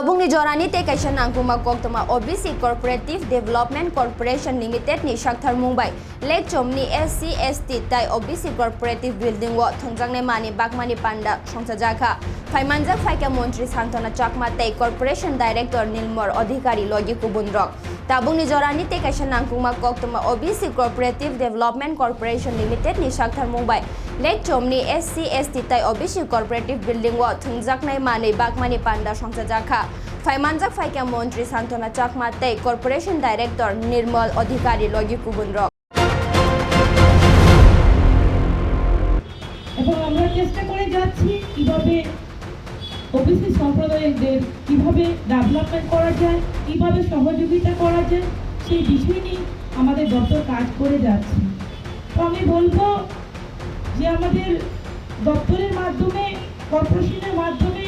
Tabung ni Jorani te kaisa nangkuma koktoma OBC Corporative Development Corporation Limited ni Shakthar Mumbai lek chomni SC ST tai OBC Corporative Building wo thongjang mani bakmani panda songsajaka Phaika Mantri Santona Chakma tei Corporation Director Nilmor Adhikari logi kubunrok Tabung ni Jorani te kaisa nangkuma koktoma OBC Cooperative Development Corporation Limited ni Shakthar Mumbai lek chomni SC ST tai OBC Cooperative Building wo thongjak mani bakmani panda songsajaka Phaimanjak Phaika Mantri Santona Chakma tei Corporation Director Nirmal Adhikari logi kubunrok এবং আমরা চেষ্টা করে যাচ্ছি কীভাবে OBC সম্প্রদায়দের কীভাবে development করা যায়, কীভাবে সহযোগিতা করা যায়, সেই বিষয় নিয়ে আমাদের দপ্তর কাজ করে যাচ্ছে। তো আমি বলব যে আমাদের দপ্তরের মাধ্যমে কর্পোরেশনের মাধ্যমে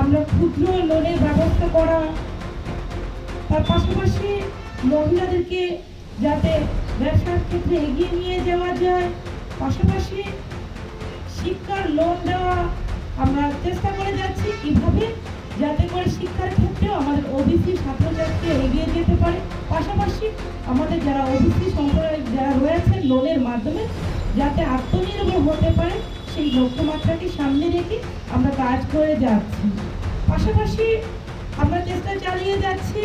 আমরা ক্ষুদ্র লোনের ব্যবস্থা করা, তার পাশাপাশি মহিলাদেরকে যাতে ব্যবসার ক্ষেত্রে এগিয়ে নিয়ে যাওয়া যায়, পাশাপাশি শিক্ষার লোন দেওয়া যাতে করে শিক্ষার ক্ষেত্রেও আমাদের ওবিসি ছাত্রছাত্রী এগিয়ে যেতে পারে। পাশাপাশি আমাদের যারা ওবিসি সম্প্রদায় যারা রয়েছেন লোনের মাধ্যমে যাতে আত্মনির্ভর হতে পারে, সেই লক্ষ্যমাত্রাকে সামনে রেখে আমরা কাজ করে যাচ্ছি। পাশাপাশি আমরা চেষ্টা চালিয়ে যাচ্ছি।